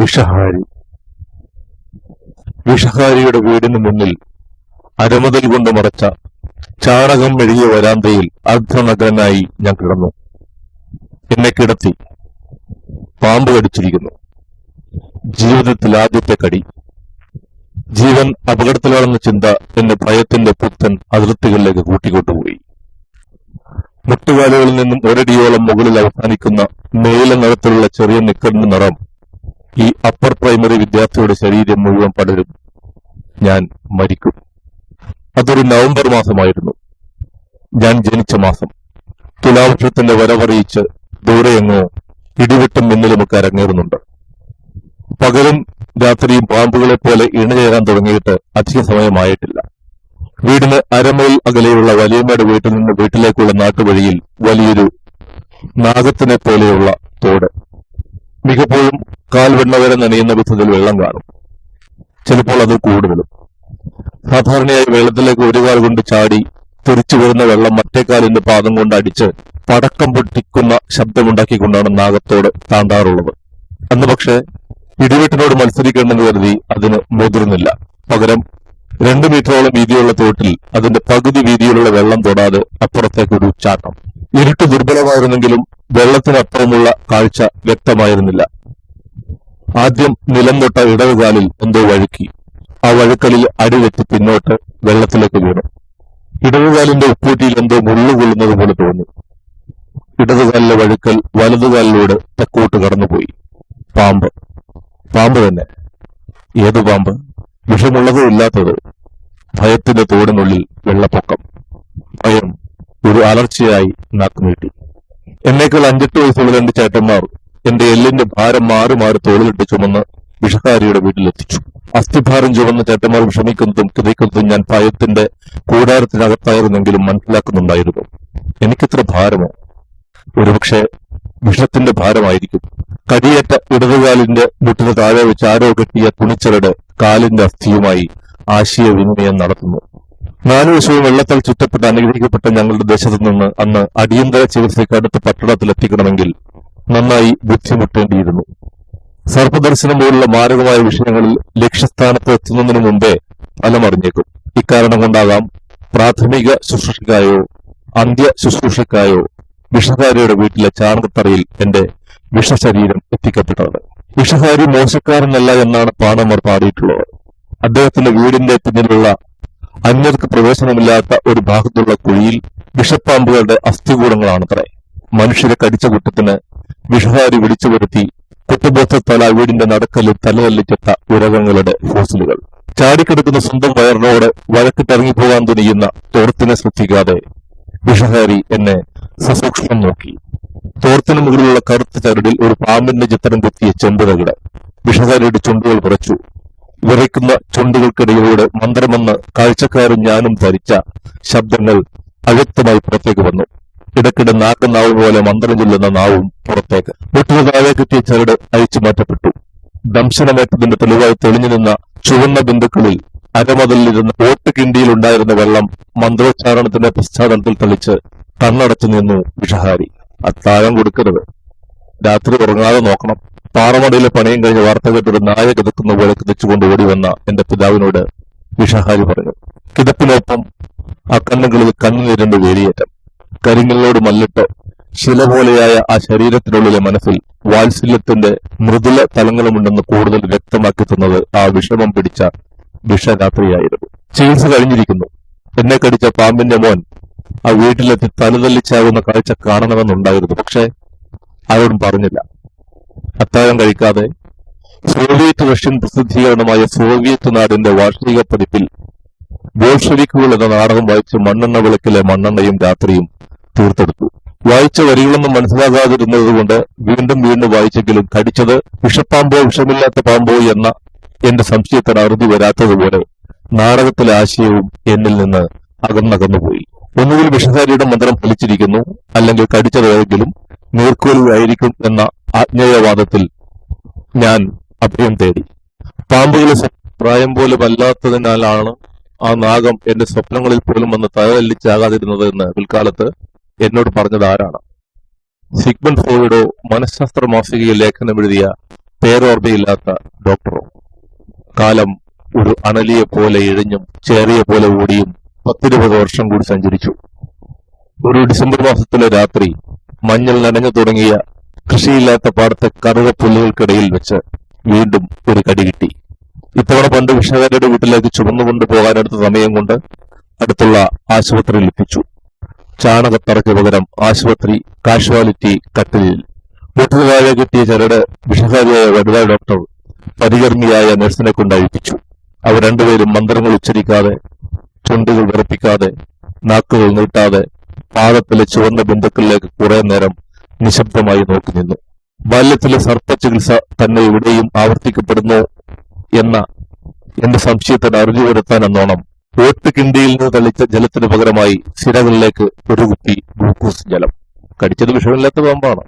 വിഷഹാരി. വിഷഹാരിയുടെ വീടിന് മുന്നിൽ അരമതൽ കൊണ്ട് മറച്ച ചാണകം മെഴുകിയ വരാന്തയിൽ അർദ്ധനഗ്നായി ഞാൻ കിടന്നു. എന്നെ കിടത്തി പാമ്പ് കടിച്ചിരിക്കുന്നു. ജീവിതത്തിൽ ആദ്യത്തെ കടി. ജീവൻ അപകടത്തിലാണെന്ന ചിന്ത എന്റെ ഭയത്തിന്റെ പുത്തൻ അതിർത്തികളിലേക്ക് കൂട്ടിക്കൊണ്ടുപോയി. മുട്ടുകാലുകളിൽ നിന്നും ഒരടിയോളം മുകളിൽ അവസാനിക്കുന്ന നീല നിറത്തിലുള്ള ചെറിയ നിക്കറിന്റെ നിറം ഈ അപ്പർ പ്രൈമറി വിദ്യാർത്ഥിയുടെ ശരീരം മുഴുവൻ പടരും. ഞാൻ മരിക്കും. അതൊരു നവംബർ മാസമായിരുന്നു. ഞാൻ ജനിച്ച മാസം. തുലാവർഷത്തിന്റെ വരവറിയിച്ച് ദൂരെയെങ്ങോ ഇടിവെട്ടും മിന്നലുമൊക്കെ അരങ്ങേറുന്നുണ്ട്. പകലും രാത്രിയും പാമ്പുകളെ പോലെ ഇണചേരാൻ തുടങ്ങിയിട്ട് അധിക സമയമായിട്ടില്ല. വീടിന് അരമൈൽ അകലെയുള്ള വലിയമ്മയുടെ വീട്ടിൽ നിന്ന് വീട്ടിലേക്കുള്ള നാട്ടുവഴിയിൽ വലിയൊരു നാഗത്തിനെ പോലെയുള്ള തോട്. മിക്കപ്പോഴും കാൽവെണ്ണ വരെ നനയുന്ന വിധത്തിൽ വെള്ളം കാണും. ചിലപ്പോൾ അത് കൂടുതലും. സാധാരണയായി വെള്ളത്തിലേക്ക് ഒരു കാൽ കൊണ്ട് ചാടി തെറിച്ചു വരുന്ന വെള്ളം മറ്റേ കാലിന്റെ പാദം കൊണ്ട് അടിച്ച് പടക്കം പൊട്ടിക്കുന്ന ശബ്ദമുണ്ടാക്കിക്കൊണ്ടാണ് നാഗത്തോട് താണ്ടാറുള്ളത്. അന്ന് പക്ഷേ ഇടിവെട്ടിനോട് മത്സരിക്കണമെന്ന് കരുതി അതിന് മുതിർന്നില്ല. പകരം രണ്ടു മീറ്ററോളം വീതിയുള്ള തോട്ടിൽ അതിന്റെ പകുതി വീതിയിലുള്ള വെള്ളം തൊടാതെ അപ്പുറത്തേക്കൊരു ചാട്ടം. ഇരുട്ട് ദുർബലമായിരുന്നെങ്കിലും വെള്ളത്തിനപ്പുറമുള്ള കാഴ്ച വ്യക്തമായിരുന്നില്ല. ആദ്യം നിലം തൊട്ട ഇടവുകാലിൽ എന്തോ വഴുക്കി. ആ വഴുക്കലിൽ അടിവെച്ച് പിന്നോട്ട് വെള്ളത്തിലേക്ക് വീണു. ഇടവുകാലിന്റെ ഉപ്പൂറ്റിയിൽ എന്തോ മുള്ളുകൊള്ളുന്നത് പോലെ തോന്നി. ഇടതുകാലിലെ വഴുക്കൽ വലതുകാലിലൂടെ തെക്കോട്ട് കടന്നുപോയി. പാമ്പ്. പാമ്പ് തന്നെ. ഏതു പാമ്പ്? വിഷമുള്ളതോ ഇല്ലാത്തത്? ഭയത്തിന്റെ തോടിനുള്ളിൽ വെള്ളപ്പൊക്കം. ഭയം ഒരു അലർച്ചയായി നാക്കുനീട്ടി എന്നേക്കാൾ അഞ്ചെട്ട് വയസ്സുള്ള രണ്ട് ചേട്ടന്മാർ എന്റെ എല്ലിന്റെ ഭാരം മാറി മാറി തോളിലിട്ട് ചുമന്ന് വിഷഹാരിയുടെ വീട്ടിലെത്തിച്ചു. അസ്ഥിഭാരം ചുമന്ന ചേട്ടന്മാർ വിഷമിക്കുന്നതും കിതയ്ക്കുന്നതും ഞാൻ ഭയത്തിന്റെ കൂടാരത്തിനകത്തായിരുന്നെങ്കിലും മനസ്സിലാക്കുന്നുണ്ടായിരുന്നു. എനിക്കിത്ര ഭാരമോ? ഒരുപക്ഷെ വിഷത്തിന്റെ ഭാരമായിരിക്കും. കടിയേറ്റ ഇടതുകാലിന്റെ മുട്ടിന് താഴെ വെച്ച് ആരോ കെട്ടിയ തുണിച്ചരട് കാലിന്റെ അസ്ഥിയുമായി ആശയവിനിമയം നടത്തുന്നു. നാലു വശവും വെള്ളത്താൽ ചുറ്റപ്പെട്ട് അനുഗ്രഹിക്കപ്പെട്ട ഞങ്ങളുടെ ദേശത്തു നിന്ന് അന്ന് അടിയന്തര ചികിത്സയ്ക്ക് അടുത്ത പട്ടണത്തിൽ എത്തിക്കണമെങ്കിൽ നന്നായി ബുദ്ധിമുട്ടേണ്ടിയിരുന്നു. സർപ്പദർശനം പോലുള്ള മാരകമായ വിഷയങ്ങളിൽ ലക്ഷ്യസ്ഥാനത്ത് എത്തുന്നതിന് മുമ്പേ ഫലമറിഞ്ഞേക്കും. ഇക്കാരണം കൊണ്ടാകാം പ്രാഥമിക ശുശ്രൂഷയ്ക്കായോ അന്ത്യ ശുശ്രൂഷയ്ക്കായോ വിഷഹാരിയുടെ വീട്ടിലെ ചാണകത്തറയിൽ എന്റെ വിഷശരീരം എത്തിക്കപ്പെട്ടത്. വിഷഹാരി മോശക്കാരനല്ല എന്നാണ് പാണമർ പാടിയിട്ടുള്ളത്. അദ്ദേഹത്തിന്റെ വീടിന്റെ പിന്നിലുള്ള അന്യർക്ക് പ്രവേശനമില്ലാത്ത ഒരു ഭാഗത്തുള്ള കുഴിയിൽ വിഷപ്പാമ്പുകളുടെ അസ്ഥികൂടങ്ങളാണത്രേ. മനുഷ്യരെ കടിച്ച കുറ്റത്തിന് വിഷഹാരി വിളിച്ചു വരുത്തി കുറ്റബോധത്താൽ വീടിന്റെ നടക്കലിൽ തലതല്ലിച്ചെത്ത ഉരകങ്ങളുടെ ഫോസിലുകൾ. ചാടിക്കിടക്കുന്ന സ്വന്തം വയറിനോട് വഴക്കിട്ടിറങ്ങിപ്പോകാൻ തുനിയുന്ന തോർത്തിനെ ശ്രദ്ധിക്കാതെ വിഷഹാരി എന്നെ സസൂക്ഷ്മം നോക്കി. തോർത്തിന് മുകളിലുള്ള കറുത്ത ചരടിൽ ഒരു പാമ്പിന്റെ ചിത്രം കുത്തിയ ചെമ്പുതകിട്. വിഷഹാരിയുടെ ചുണ്ടുകൾ കുറച്ചു വിറയ്ക്കുന്ന ചുണ്ടുകൾക്കിടയിലൂടെ മന്ത്രമെന്ന് കാഴ്ചക്കാരും ഞാനും ധരിച്ച ശബ്ദങ്ങൾ അവ്യക്തമായി പുറത്തേക്ക് വന്നു. ഇടയ്ക്കിടെ നാക്കുന്നാവ് പോലെ മന്ത്രം ചൊല്ലുന്ന നാവും പുറത്തേക്ക്. മുട്ടിന് താഴെ കിട്ടിയ ചരട് അഴിച്ചു മാറ്റപ്പെട്ടു. ദംശനമേറ്റതിന്റെ തെളിവായി തെളിഞ്ഞു നിന്ന ചുവന്ന ബിന്ദുക്കളിൽ അരമതിലിരുന്ന ഓട്ടുകിണ്ടിയിലുണ്ടായിരുന്ന വെള്ളം മന്ത്രോച്ചാരണത്തിന്റെ പശ്ചാത്തലത്തിൽ തെളിച്ച് കണ്ണടച്ചു നിന്നു വിഷഹാരി. അത്താഴം കൊടുക്കരുത്. രാത്രി ഉറങ്ങാതെ നോക്കണം. പാറമടയിലെ പണിയും കഴിഞ്ഞ വാർത്ത കേട്ടൊരു നായ കിതക്കുന്ന പോലെ കിതച്ചുകൊണ്ട് ഓടി വന്ന എന്റെ പിതാവിനോട് വിഷഹാരി പറഞ്ഞു. കിതപ്പിനൊപ്പം ആ കണ്ണുകളിൽ കണ്ണുനീരന്റെ വേലിയേറ്റം. കരിങ്കലിനോട് മല്ലിട്ട് ശില പോലെയായ ആ ശരീരത്തിനുള്ളിലെ മനസ്സിൽ വാത്സല്യത്തിന്റെ മൃദുല തലങ്ങളുമുണ്ടെന്ന് കൂടുതൽ വ്യക്തമാക്കി തന്നത് ആ വിഷമം പിടിച്ച വിഷരാത്രിയായിരുന്നു. ചികിത്സ കഴിഞ്ഞിരിക്കുന്നു. എന്നെ കടിച്ച പാമ്പിന്റെ മോൻ ആ വീട്ടിലെത്തി തലതല്ലിച്ചാകുന്ന കാഴ്ച കാണണമെന്നുണ്ടായിരുന്നു പക്ഷേ ആരോടും പറഞ്ഞില്ല. അത്താഴം കഴിക്കാതെ സോവിയറ്റ് റഷ്യൻ പ്രസിദ്ധീകരണമായ സോവിയറ്റ് നാടിന്റെ വാർഷിക പതിപ്പിൽ ബോൾഷെവിക്കുകൾ എന്ന നാടകം വായിച്ച് മണ്ണെണ്ണ വിളക്കിലെ മണ്ണെണ്ണയും രാത്രിയും തീർത്തെടുത്തു. വായിച്ച വരികളൊന്നും മനസ്സിലാകാതിരുന്നത് കൊണ്ട് വീണ്ടും വീണ്ടും വായിച്ചെങ്കിലും കടിച്ചത് വിഷപ്പാമ്പോ വിഷമില്ലാത്ത പാമ്പോ എന്ന എന്റെ സംശയത്തിന് അറുതി വരാത്തതുപോലെ നാടകത്തിലെ ആശയവും എന്നിൽ നിന്ന് അകന്നകന്നുപോയി. ഒന്നുകിൽ വിഷധാരിയുടെ മന്ത്രം ഫലിച്ചിരിക്കുന്നു അല്ലെങ്കിൽ കടിച്ചതേതെങ്കിലും ഏതെങ്കിലും നീർക്കോലിയായിരിക്കും എന്ന ആജ്ഞേയവാദത്തിൽ ഞാൻ അഭയം തേടി. പാമ്പുകളെ പ്രായം പോലും അല്ലാത്തതിനാലാണ് ആ നാഗം എന്റെ സ്വപ്നങ്ങളിൽ പോലും വന്ന് തലതല്ലിച്ചാകാതിരുന്നത് എന്ന് പിൽക്കാലത്ത് എന്നോട് പറഞ്ഞത് ആരാണ്? സിഗ്മണ്ട് ഫ്രോയിഡോ മനഃശാസ്ത്ര മാസികയിൽ ലേഖനം എഴുതിയ പേരോർമ്മയില്ലാത്ത ഡോക്ടറോ. കാലം ഒരു അണലിയെ പോലെ ഇഴഞ്ഞും ചേറിയ പോലെ ഓടിയും പത്തിരുപത് വർഷം കൂടി സഞ്ചരിച്ചു. ഒരു ഡിസംബർ മാസത്തിലെ രാത്രി മഞ്ഞൾ നനഞ്ഞു തുടങ്ങിയ കൃഷിയില്ലാത്ത പാടത്തെ കറുക പുല്ലുകൾക്കിടയിൽ വെച്ച് വീണ്ടും ഒരു കടി കിട്ടി. ഇത്തവണ പണ്ട് വിഷകാരുടെ വീട്ടിലേക്ക് ചുമന്നുകൊണ്ട് പോകാനെടുത്ത സമയം കൊണ്ട് അടുത്തുള്ള ആശുപത്രിയിൽ എത്തിച്ചു. ചാണകത്തറയ്ക്ക് പകരം ആശുപത്രി കാഷ്വാലിറ്റി കട്ടിലിൽ. മുട്ടുകാരെ കിട്ടിയ ചരട് വിഷകാരിയായ വനിതാ ഡോക്ടർ പരികർമ്മിയായ നഴ്സിനെ കൊണ്ട് അഴിപ്പിച്ചു. അവർ രണ്ടുപേരും മന്ത്രങ്ങൾ ഉച്ചരിക്കാതെ ചുണ്ടുകൾ വിറപ്പിക്കാതെ നാക്കുകൾ നീട്ടാതെ പാദത്തിലെ ചുവന്ന ബിന്ദുക്കളിലേക്ക് കുറെ നേരം നിശബ്ദമായി നോക്കി നിന്നു. ബാല്യത്തിലെ സർപ്പ ചികിത്സ തന്നെ ഇവിടെയും ആവർത്തിക്കപ്പെടുന്നു എന്ന എന്റെ സംശയത്തിന് അറിഞ്ഞു വരുത്താൻ എന്നോണം ഓട്ട് കിണ്ടിയിൽ നിന്ന് തളിച്ച ജലത്തിന് പകരമായി സിരകളിലേക്ക് ഒരു കുപ്പി ഗ്ലൂക്കോസ് ജലം. കടിച്ചത് വിഷമില്ലാത്ത പാമ്പാണ്.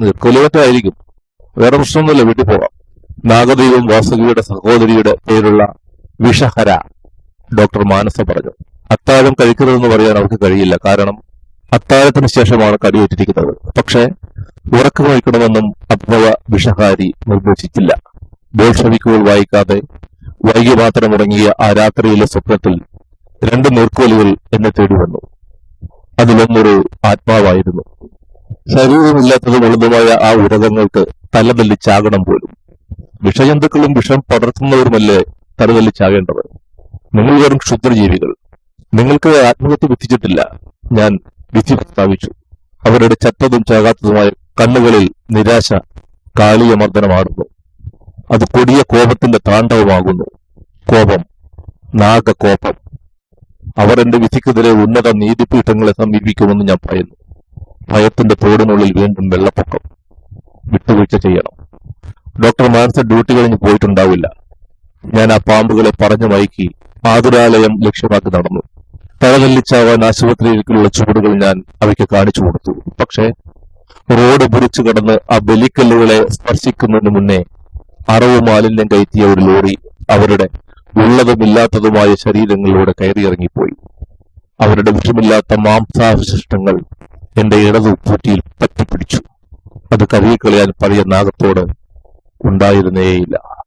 നീർക്കൊലിമറ്റായിരിക്കും വേറെ പ്രശ്നമൊന്നുമില്ല വീട്ടിൽ പോകാം നാഗദൈവം വാസുകിയുടെ സഹോദരിയുടെ പേരുള്ള വിഷഹര ഡോക്ടർ മാനസ പറഞ്ഞു. അത്താഴം കഴിക്കരുതെന്ന് പറയാൻ അവർക്ക് കഴിയില്ല. കാരണം അത്താഴത്തിന് ശേഷമാണ് കടിയേറ്റിരിക്കുന്നത് പക്ഷേ ഉറക്കം വഹിക്കണമെന്നും അഭിനവ വിഷഹാരി നിർദ്ദേശിച്ചില്ല. ബോൾഷവിക്കുകൾ വായിക്കാതെ വൈകി മാത്രം ഉറങ്ങിയ ആ രാത്രിയിലെ സ്വപ്നത്തിൽ രണ്ട് നീർക്കോലുകൾ എന്നെ തേടി വന്നു. അതിലൊന്നൊരു ആത്മാവായിരുന്നു. ശരീരമില്ലാത്തതും എളുപ്പമായ ആ ഉരകങ്ങൾക്ക് തലതല്ലിച്ചാകണം പോലും. വിഷജന്തുക്കളും വിഷം പടർത്തുന്നവരുമല്ലേ തലതല്ലിച്ചാകേണ്ടത് നിങ്ങൾ വെറും ക്ഷുദ്രജീവികൾ. നിങ്ങൾക്ക് ആത്മഹത്യ വിധിച്ചിട്ടില്ല. ഞാൻ വിധി പ്രസ്താവിച്ചു. അവരുടെ ചത്തതും ചാകാത്തതുമായ കണ്ണുകളിൽ നിരാശ കാളിയമർദ്ദനമാടുന്നു. അത് കൊടിയ കോപത്തിന്റെ താണ്ഡവമാകുന്നു. കോപം നാഗകോപം. അവർ എന്റെ വിധിക്കെതിരെ ഉന്നത നീതിപീഠങ്ങളെ സമീപിക്കുമെന്ന് ഞാൻ പറയുന്നു. ഭയത്തിന്റെ തോടിനുള്ളിൽ വീണ്ടും വെള്ളപ്പൊക്കം. വിട്ടുവീഴ്ച ചെയ്യണം. ഡോക്ടർ മാനസ ഡ്യൂട്ടി കഴിഞ്ഞ് പോയിട്ടുണ്ടാവില്ല. ഞാൻ ആ പാമ്പുകളെ പറഞ്ഞു മയക്കി ആതുരാലയം ലക്ഷ്യമാക്കി നടന്നു. തലതല്ലിച്ചാവാൻ ആശുപത്രിയിലേക്കുള്ള ചുവടുകൾ ഞാൻ അവയ്ക്ക് കാണിച്ചു കൊടുത്തു. പക്ഷേ റോഡ് മുറിച്ചു കടന്ന് ആ ബലിക്കല്ലുകളെ സ്പർശിക്കുന്നതിന് മുന്നേ അറവ് മാലിന്യം കയറ്റിയ ഒരു ലോറി അവരുടെ ഉള്ളതുമില്ലാത്തതുമായ ശരീരങ്ങളിലൂടെ കയറിയിറങ്ങിപ്പോയി. അവരുടെ വിഷമില്ലാത്ത മാംസാവശിഷ്ടങ്ങൾ എന്റെ ഇടതു പൂറ്റിയിൽ പറ്റിപ്പിടിച്ചു. അത് കഴുകിക്കളയാൻ പഴയ നാഗത്തോട് ഉണ്ടായിരുന്നേയില്ല.